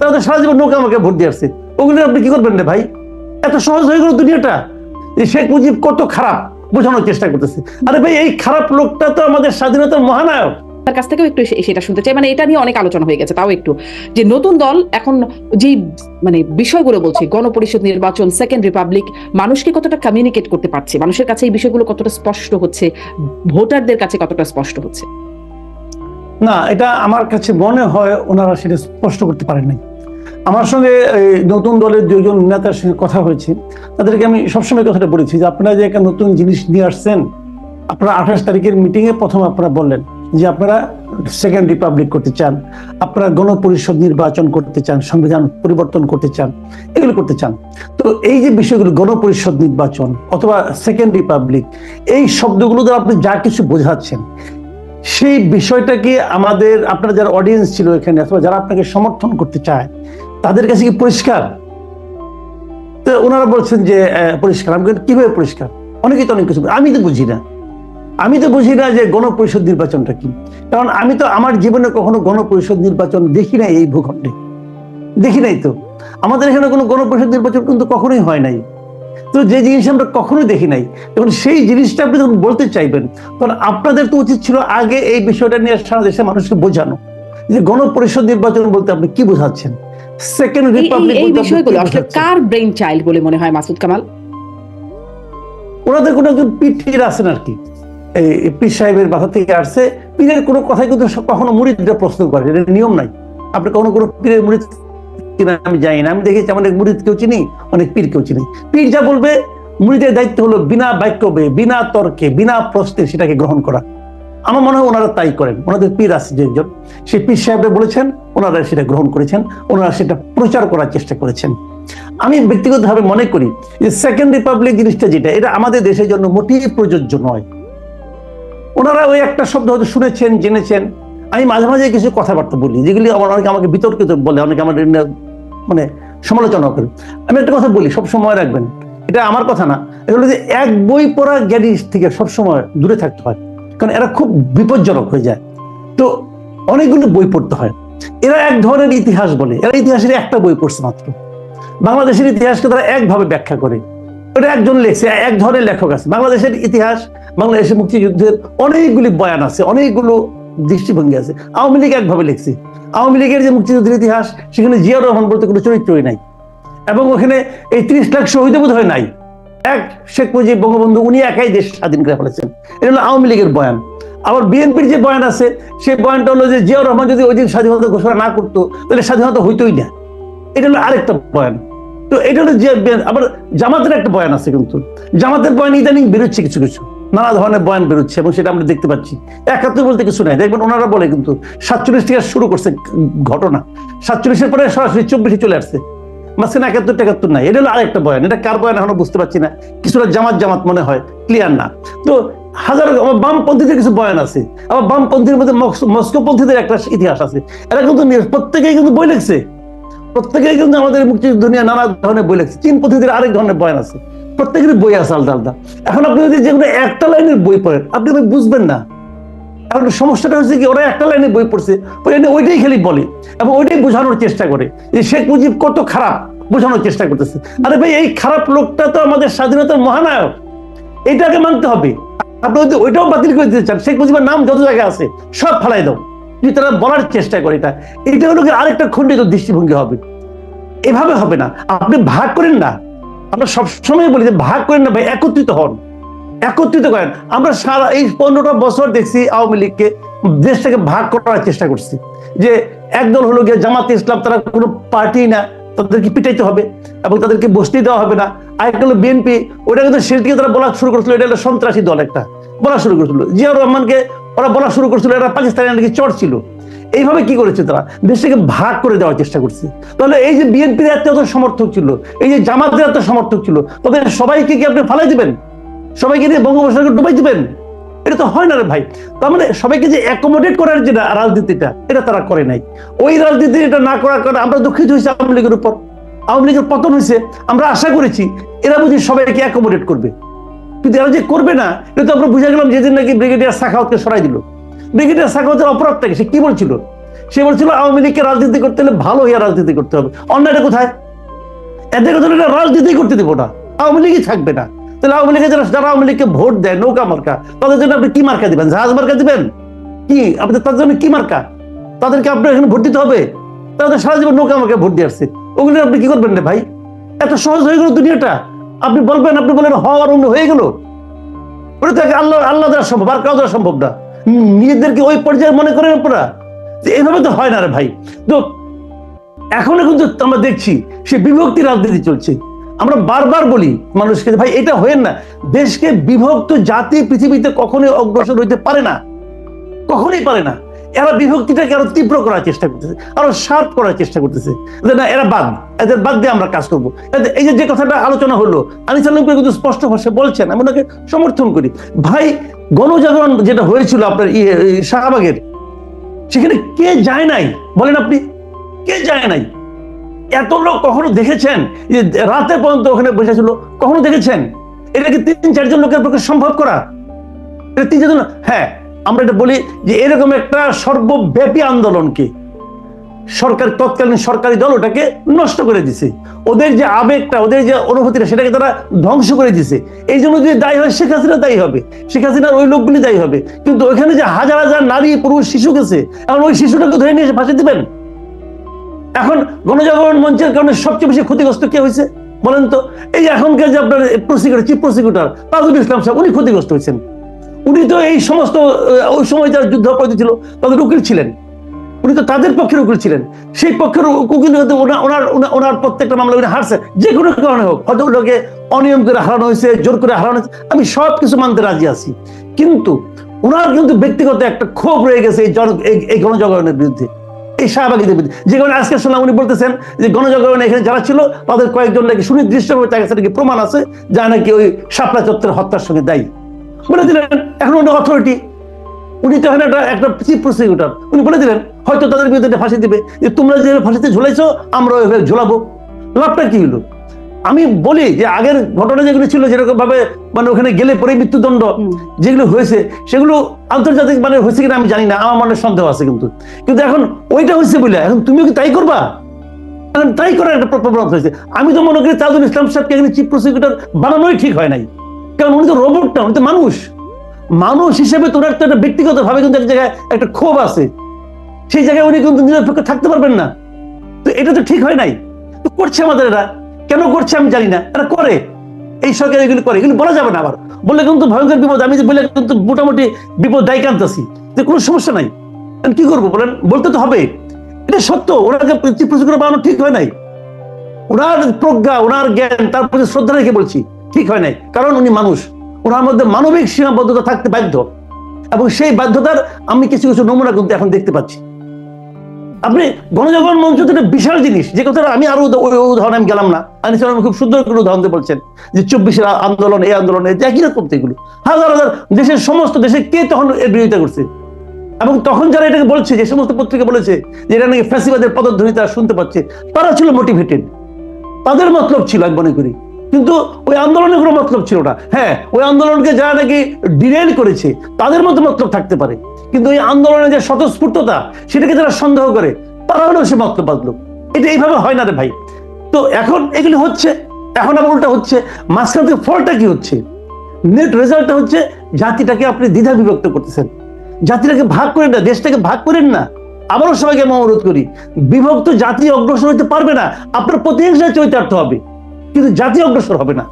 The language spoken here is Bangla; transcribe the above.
তারা তো সারা জীবন নৌকা আমাকে ভোট দিয়ে আসছে। ওগুলো আপনি কি করবেন রে ভাই? এত সহজ হয়ে গেল দুনিয়াটা। শেখ মুজিব কত খারাপ বোঝানোর চেষ্টা করতেছে। আরে ভাই এই খারাপ লোকটা তো আমাদের স্বাধীনতার মহানায়ক। তার কাছ থেকেও একটু সেটা শুনতে চাই। মানে এটা নিয়ে অনেক আলোচনা হয়ে গেছে তাও একটু। যে নতুন দল এখন যে মানে বিষয়গুলো বলছে গণপরিষদ নির্বাচন সেকেন্ড রিপাবলিক মানুষকে কতটা কমিউনিকেট করতে পারছে? মানুষের কাছে এই বিষয়গুলো কতটা স্পষ্ট হচ্ছে? ভোটারদের কাছে কতটা স্পষ্ট হচ্ছে? না এটা আমার কাছে মনে হয় ওনারা সেটা স্পষ্ট করতে পারেন নাই। আমার সঙ্গে নতুন দলের দুজন নেতার সঙ্গে কথা হয়েছে। তাদেরকে আমি সবসময় কথাটা বলেছি যে আপনারা যে একটা নতুন জিনিস নিয়ে আসছেন, আপনারা আঠাশ তারিখের মিটিং এ প্রথম আপনারা বললেন যে আপনারা সেকেন্ড রিপাবলিক করতে চান, আপনারা গণপরিষদ নির্বাচন করতে চান, সংবিধান পরিবর্তন করতে চান, এগুলো করতে চান। তো এই যে বিষয়গুলো, গণপরিষদ নির্বাচন অথবা সেকেন্ড রিপাবলিক এই শব্দগুলো দ্বারা আপনি যা কিছু বোঝাচ্ছেন, সেই বিষয়টাকে আমাদের, আপনার যারা অডিয়েন্স ছিল এখানে অথবা যারা আপনাকে সমর্থন করতে চায় তাদের কাছে কি পরিষ্কার? তো ওনারা বলছেন যে পরিষ্কার। আমি কীভাবে পরিষ্কার? অনেকেই তো অনেক কিছু। আমি তো বুঝি না। আমি তো বুঝি না যে গণপরিষদ নির্বাচনটা কি। কারণ আমি তো আমার জীবনে কখনো গণপরিষদ নির্বাচন দেখি নাই এই ভূখণ্ডে। দেখি নাই তো। আমাদের এখানে কোনো গণপরিষদ নির্বাচন কিন্তু কখনোই হয় নাই। তো যে জিনিস আমরা কখনোই দেখি নাই, এবং সেই জিনিসটা আপনি যখন বলতে চাইবেন, তখন আপনাদের তো উচিত ছিল আগে এই বিষয়টা নিয়ে সারা দেশের মানুষকে বোঝানো। যে গণপরিষদ নির্বাচন বলতে আপনি কি বোঝাচ্ছেন? সেকেন্ড রিপাবলিক এই বিষয়গুলো আসলে কার ব্রেইন চাইল্ড বলে মনে হয় মাসুদ কামাল? ওনাদের কোনো একজন পীর আছেন আর কি। এই পীর সাহেবের বাসা থেকে আসছে। পীরের কোনো কথাই কিন্তু কখনো মুরিদরা প্রশ্ন করে এটা নিয়ম নাই। আপনি কখনো কোনো পীরের মুরিদ কিনা আমি জানি না। আমি দেখেছি অনেক মুরিদ কেউ চিনি অনেক পীর কেউ চিনি। পীর যা বলবে মুরিদের দায়িত্ব হলো বিনা বাক্যবে বিনা তর্কে বিনা প্রশ্নে সেটাকে গ্রহণ করা। আমার মনে হয় ওনারা তাই করেন। ওনাদের পীর আছে যে একজন সেই পীর সাহেবরা বলেছেন, ওনারা সেটা গ্রহণ করেছেন, ওনারা সেটা প্রচার করার চেষ্টা করেছেন। আমি ব্যক্তিগতভাবে মনে করি যে সেকেন্ড রিপাবলিক জিনিসটা যেটা, এটা আমাদের দেশের জন্য মোটেই প্রযোজ্য নয়। ওনারা ওই একটা শব্দ হয়তো শুনেছেন, জেনেছেন। আমি মাঝে মাঝে কিছু কথাবার্তা বলি, যেগুলি আমার অনেকে আমাকে বিতর্কিত বলে, অনেকে আমার মানে সমালোচনা করে। আমি একটা কথা বলি, সব সময় রাখবেন। এটা আমার কথা না, এটা হলো যে এক বই পড়া জ্ঞানী থেকে সবসময় দূরে থাকতে হয়। কারণ এরা খুব বিপজ্জনক হয়ে যায়। তো অনেকগুলো বই পড়তে হয়। এরা এক ধরনের ইতিহাস বলে। এরা ইতিহাসের একটা বই পড়ছে মাত্র। বাংলাদেশের ইতিহাসকে তারা একভাবে ব্যাখ্যা করে। ওটা একজন লেখছে, এক ধরনের লেখক আছে। বাংলাদেশের ইতিহাস, বাংলাদেশের মুক্তিযুদ্ধের অনেকগুলি বয়ান আছে, অনেকগুলো দৃষ্টিভঙ্গি আছে। আওয়ামী লীগ একভাবে লিখছে। আওয়ামী লীগের যে মুক্তিযুদ্ধের ইতিহাস, সেখানে জিয়াউর রহমান বলতে কোনো চরিত্রই নাই। এবং ওখানে এই ত্রিশ লাখ শহীদ বোধ হয় নাই। এক শেখ মুজিব বঙ্গবন্ধু, উনি একাই দেশ স্বাধীন করে ফেলেছেন। এটা হলো আওয়ামী লীগের বয়ান। আবার বিএনপির যে বয়ান আছে, সেই বয়ানটা হলো যে জিয়াউর রহমান যদি ওই দিন স্বাধীনতা ঘোষণা না করতো, তাহলে স্বাধীনতা হইতোই না। এটা হলো আরেকটা বয়ান। তো এটা হলো যে আবার জামাতের একটা বয়ান আছে কিন্তু। জামাতের বয়ান ইদানিং বেরোচ্ছে কিছু কিছু। নানা ধরনের বয়ান বেরোচ্ছে এবং সেটা আমরা দেখতে পাচ্ছি। একাত্তর বলতে কিছু নাই। দেখবেন ওনারা বলে কিন্তু, সাতচল্লিশ থেকে শুরু করছে ঘটনা। সাতচল্লিশের পরে সরাসরি চব্বিশে চলে আসছে। মাঝখানে একাত্তর টেকাত্তর নাই, এটা হলো আরেকটা বয়ান, এটা কার বয়ান এখনও বুঝতে পারছি না, কিছুটা জামাত জামাত মনে হয় ক্লিয়ার না। তো হাজারো, আবার বামপন্থীদের কিছু বয়ান আছে, আবার বামপন্থীর মধ্যে মস্কোপন্থীদের একটা ইতিহাস আছে, এরা কিন্তু প্রত্যেকেই কিন্তু বই লিখছে। প্রত্যেকেই কিন্তু আমাদের মুক্তিযুদ্ধ নিয়ে নানা ধরনের বই লিখছে চীন পদ্ধতির আরেক ধরনের বয়ান আছে প্রত্যেকের বই আছে আলাদা আলাদা। এখন আপনি যদি যে কোনো একটা লাইনের বই পড়েন, আপনি বুঝবেন না এখন সমস্যাটা হচ্ছে কি, ওরা একটা লাইনে বই পড়ছে ওইটাই খালি বলে এবং ওইটাই বোঝানোর চেষ্টা করে। যে শেখ মুজিব কত খারাপ বোঝানোর চেষ্টা করতেছে। আরে ভাই, এই খারাপ লোকটা তো আমাদের স্বাধীনতার মহানায়ক। এটাকে মানতে হবে। আপনি যদি ওইটাও বাতিল করে দিতে চান, শেখ মুজিবের নাম যত জায়গায় আছে, সব ফেলাই দাও। যদি তারা বলার চেষ্টা করে এটা। এটা হলো আরেকটা খণ্ডিত দৃষ্টিভঙ্গি হবে। এভাবে হবে না। আপনি ভাগ করেন না। আমরা সবসময় বলি যে ভাগ করেন না, ভাই, একত্রিত হন। একত্রিত করেন। আমরা সারা এই পনেরোটা বছর দেখছি আওয়ামী লীগকে দেশটাকে ভাগ করার চেষ্টা করছি। যে একদল হলো গিয়ে জামাতে ইসলাম, তারা কোনো পার্টি না, তাদেরকে পিটাইতে হবে এবং তাদেরকে বসতেই দেওয়া হবে না। আরেকটা হলো বিএনপি ওটা কিন্তু দিকে তারা বলা শুরু করেছিল, এটা হলো সন্ত্রাসী দল একটা, বলা শুরু করেছিল। জিয়াউর রহমানকে ওরা বলা শুরু করেছিল এরা পাকিস্তানের নাকি চর ছিল। এইভাবে কি করেছে তারা? দেশটাকে ভাগ করে দেওয়ার চেষ্টা করছে। তাহলে এই যে বিএনপির এত সমর্থক ছিল, এই যে জামাতের এত সমর্থক ছিল, তাদের সবাইকে কি আপনি ফালাই দিবেন? সবাইকে নিয়ে বঙ্গোপসাগর ডুবাই দিবেন? এটা তো হয় না রে ভাই। তার মানে সবাইকে যে অ্যাকোমোডেট করার যে রাজনীতিটা, এটা তারা করে নাই। ওই রাজনীতি এটা না করার কারণে আমরা দুঃখিত হয়েছি আওয়ামী লীগের উপর। আওয়ামী লীগের পতন হয়েছে, আমরা আশা করেছি এরা বুঝি সবাইকে অ্যাকোমোডেট করবে। কিন্তু এরা যে করবে না, এটা তো আমরা বুঝে গেলাম যেদিন নাকি ব্রিগেডিয়ার সাখাওয়াতকে সরাই দিল। ব্রিগেডিয়ার সাখাওয়াতের অপরাধটাকে সে কি বলছিল? সে বলছিল, আওয়ামী লীগকে রাজনীতি করতে হলে ভালো হইয়া রাজনীতি করতে হবে। অন্যটা কোথায়? এদের কথা রাজনীতি করতে দিব না। আওয়ামী লীগই থাকবে না। তাহলে আওয়ামী লীগের যারা যারা আওয়ামী লীগকে ভোট দেয়, নৌকা মার্কা, তাদের জন্য আপনি কি মার্কা দিবেন? জাহাজ মার্কা দিবেন? কি? আপনি তাদের জন্য কি মার্কা? তাদেরকে আপনার এখানে ভোট দিতে হবে? তাদের সারা জীবন নৌকা মার্কা ভোট দিয়ে আসছে। ওগুলো আপনি কি করবেন রে ভাই? এত সহজ হয়ে গেল দুনিয়াটা। আপনি বলবেন, আপনি বলেন হওয়ার অন্য হয়ে গেল। ওটা তো আল্লাহ আল্লাহ দ্বারা সম্ভব, আর কাউ দ্বারা সম্ভব না। নিজেদেরকে ওই পর্যায়ে মনে করেন আপনারা। যে এইভাবে তো হয় না রে ভাই। তো এখনও কিন্তু আমরা দেখছি, সে বিভক্তি রাজনীতি চলছে। আমরা বারবার বলি মানুষকে ভাই এটা হয়েন না। দেশকে বিভক্ত জাতি পৃথিবীতে কখনোই অগ্রসর হইতে পারে না। কখনোই পারে না। এরা বিভক্তিটাকে আরও তীব্র করার চেষ্টা করতেছে আরও শার্প করার চেষ্টা করতেছে। না এরা বাদ। এদের বাদ দিয়ে আমরা কাজ করব। এই যে কথাটা আলোচনা হলো আনিস আলমকে কিন্তু স্পষ্ট ভাষায় বলছেন আমি ওনাকে সমর্থন করি। ভাই গণজাগরণ যেটা হয়েছিল আপনার ইয়ে, শাহবাগের সেখানে কে যায় নাই? বলেন আপনি কে যায় নাই? এত লোক কখনো দেখেছেন যে রাতে পর্যন্ত ওখানে বসে ছিল কখনো দেখেছেন? এটা কি তিন চারজন লোকের পক্ষে সম্ভব করা? তিন চারজন হ্যাঁ আমরা এটা বলি যে এরকম একটা সর্বব্যাপী আন্দোলনকে সরকার তৎকালীন সরকারি দল ওটাকে নষ্ট করে দিছে। ওদের যে আবেগটা, ওদের যে অনুভূতিটা, সেটাকে তারা ধ্বংস করে দিছে। এই জন্য যদি দায়ী হয়, শেখ হাসিনা দায়ী হবে। শেখ হাসিনার ওই লোকগুলি দায়ী হবে। কিন্তু ওখানে যে হাজার হাজার নারী, পুরুষ, শিশু গেছে, এখন ওই শিশুটাকে ধরে নিয়ে এসে ফাঁসে দিবেন? এখন গণজাগরণ মঞ্চের কারণে সবচেয়ে বেশি ক্ষতিগ্রস্ত কে হয়েছে? বলেন তো, এই এখনকার যে আপনার prosecutor chief prosecutor Tajul Islam সাহেব, উনি ক্ষতিগ্রস্ত হয়েছেন। উনি তো এই সমস্ত ওই সময় যারা যুদ্ধ অপরাধী ছিল, তাদের উকিল ছিলেন। উনি তো তাদের পক্ষের উকিল ছিলেন। সেই পক্ষের উকিল ওনার ওনার প্রত্যেকটা মামলা উনি হারছে যে কোনো কারণে হোক, হয়তো ওটাকে অনিয়ম করে হারানো হয়েছে, জোর করে হারানো হয়েছে, আমি সব কিছু মানতে রাজি আছি। কিন্তু ওনার কিন্তু ব্যক্তিগত একটা ক্ষোভ রয়ে গেছে এই জন এই গণজাগরণের বিরুদ্ধে। এই শাহবাগীদের বিরুদ্ধে যে কারণে আজকে শুনলাম উনি বলতেছেন যে গণজাগরণে এখানে যারা ছিল, তাদের কয়েকজন নাকি সুনির্দিষ্টভাবে তার কাছে নাকি প্রমাণ আছে, যা নাকি ওই শাপলা চত্বরের হত্যার সঙ্গে দায়ী। বলে দিলেন, এখন উনি অথরিটি উনি তো একটা একটা চিফ প্রসিকিউটর উনি বলে দিলেন, হয়তো তাদের বিরুদ্ধে ফাঁসি দিবে। যে তোমরা যে ফাঁসিতে ঝুলাইছো আমরা ওইভাবে ঝুলাবো। লাভটা কি হলো? আমি বলি যে আগের ঘটনা যেগুলো ছিল যেরকম ভাবে মানে ওখানে গেলে পরে মৃত্যুদণ্ড যেগুলো হয়েছে সেগুলো আন্তর্জাতিক মানে হয়েছে কিনা আমি জানি না আমার মনে সন্দেহ আছে কিন্তু। কিন্তু এখন ওইটা হয়েছে বলে এখন তুমিও কি তাই করবা? তাই করার একটা প্রবণতা হয়েছে। আমি তো মনে করি তাজুল ইসলাম সাহেবকে এখানে চিফ প্রসিকিউটর বানানোই ঠিক হয় নাই। কারণ উনি তো রোবট না উনি তো মানুষ। মানুষ হিসেবে তোর তো একটা ব্যক্তিগত ভাবে কিন্তু এক জায়গায় একটা ক্ষোভ আছে। সেই জায়গায় উনি কিন্তু নিরপেক্ষ থাকতে পারবেন না। তো এটা তো ঠিক হয় নাই। তো করছে আমাদের এরা। কেন করছে আমি জানি না। এরা করে। এই সরকার এগুলি করে। এগুলি বলা যাবে না আবার। বললে কিন্তু ভয়ঙ্কর বিপদ। আমি বলে কিন্তু মোটামুটি বিপদ দায়ী কানতেছি যে কোনো সমস্যা নাই। কি করব বলেন? বলতে তো হবে। এটা সত্য। ওনাকে চিফ প্রসিকিউটর বানানো ঠিক হয় নাই। ওনার প্রজ্ঞা, ওনার জ্ঞান, তার প্রতি শ্রদ্ধা রেখে বলছি, ঠিক হয় নাই। কারণ উনি মানুষ। ওনার মধ্যে মানবিক সীমাবদ্ধতা থাকতে বাধ্য। এবং সেই বাধ্যতার আমি কিছু কিছু নমুনা কিন্তু এখন দেখতে পাচ্ছি। আপনি গণজাগরণ মঞ্চ তো একটা বিশাল জিনিস। যে কথাটা আমি আরও উদাহরণ আমি গেলাম না। আনিস আলম খুব সুন্দর করে উদাহরণ দিয়ে বলছেন যে চব্বিশের আন্দোলন, এই আন্দোলন একই রকম এগুলো। হাজার হাজার দেশের সমস্ত দেশে কে তখন এর বিরোধিতা করছে? এবং তখন যারা এটাকে বলছে, যে সমস্ত পত্রিকা বলেছে, যে এটা নাকি ফ্যাসিবাদের পদধ্বনি তারা শুনতে পাচ্ছে, তারা ছিল মোটিভেটেড তাদের মতলব ছিল আমি মনে করি। কিন্তু ওই আন্দোলনের কোনো মতলব ছিল না। হ্যাঁ ওই আন্দোলনকে যারা নাকি ডিরেল করেছে, তাদের মতো মতলব থাকতে পারে। কিন্তু ওই আন্দোলনের যে স্বতঃস্ফূর্ততা, সেটাকে যারা সন্দেহ করে তারা হলেও সে মতলব বাঁধলো। এটা এইভাবে হয় না রে ভাই। তো এখন এগুলি হচ্ছে, এখন আবার উল্টা হচ্ছে, মাঝখান থেকে ফলটা কি হচ্ছে? নেট রেজাল্টটা হচ্ছে, জাতিটাকে আপনি দ্বিধা বিভক্ত করতেছেন। জাতিটাকে ভাগ করেন না, দেশটাকে ভাগ করেন না। আবারও সবাইকে আমি অনুরোধ করি, বিভক্ত জাতি অগ্রসর হতে পারবে না। আপনার প্রতিহিংসায় চরিতার্থ হবে, কিন্তু জাতি অগ্রসর হবে না।